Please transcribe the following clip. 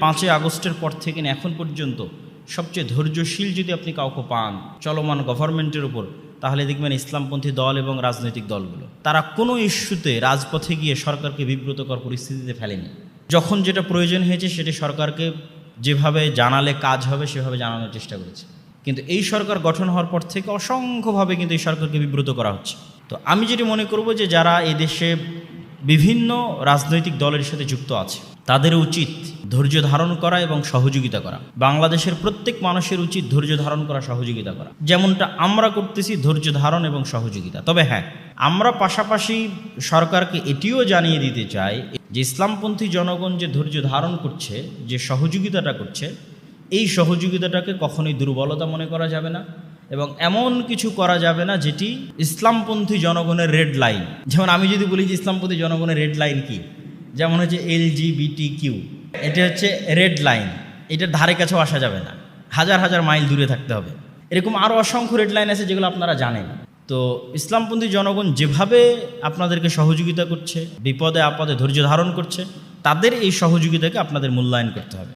পাঁচই আগস্টের পর থেকে এখন পর্যন্ত সবচেয়ে ধৈর্যশীল যদি আপনি কাউকে পান, চলমান গভর্নমেন্টের উপর, তাহলে দেখবেন ইসলামপন্থী দল এবং রাজনৈতিক দলগুলো, তারা কোনো ইস্যুতে রাজপথে গিয়ে সরকারকে বিব্রতকর পরিস্থিতিতে ফেলেনি। যখন যেটা প্রয়োজন হয়েছে, সেটি সরকারকে যেভাবে জানালে কাজ হবে, সেভাবে জানানোর চেষ্টা করেছে। কিন্তু এই সরকার গঠন হওয়ার পর থেকে অসংখ্যভাবে কিন্তু এই সরকারকে বিব্রত করা হচ্ছে। তো আমি যেটি মনে করব যে, যারা এই দেশে বিভিন্ন রাজনৈতিক দলের সাথে যুক্ত আছে। তাদের উচিত ধৈর্য ধারণ করা এবং সহযোগিতা করা। বাংলাদেশের প্রত্যেক মানুষের উচিত ধৈর্য ধারণ করা, সহযোগিতা করা। যেমনটা আমরা করতেছি, ধৈর্য ধারণ এবং সহযোগিতা। তবে হ্যাঁ আমরা পাশাপাশি সরকারকে এটিও জানিয়ে দিতে চাই যে ইসলামপন্থী জনগণ যে ধৈর্য ধারণ করছে, যে সহযোগিতাটা করছে, এই সহযোগিতাটাকে কখনোই দুর্বলতা মনে করা যাবে না। এবং এমন কিছু করা যাবে না যেটি ইসলামপন্থী জনগণের রেড লাইন। যেমন আমি যদি বলি যে ইসলামপন্থী জনগণের রেড লাইন কি? যেমন হচ্ছে এল কিউ এটা হচ্ছে রেড লাইন। এটার ধারে কাছেও আসা যাবে না। হাজার হাজার মাইল দূরে থাকতে হবে। এরকম আরও অসংখ্য রেড লাইন আছে যেগুলো আপনারা জানেন। তো ইসলামপন্থী জনগণ যেভাবে আপনাদেরকে সহযোগিতা করছে, বিপদে আপদে ধৈর্য ধারণ করছে, তাদের এই সহযোগিতাকে আপনাদের মূল্যায়ন করতে হবে।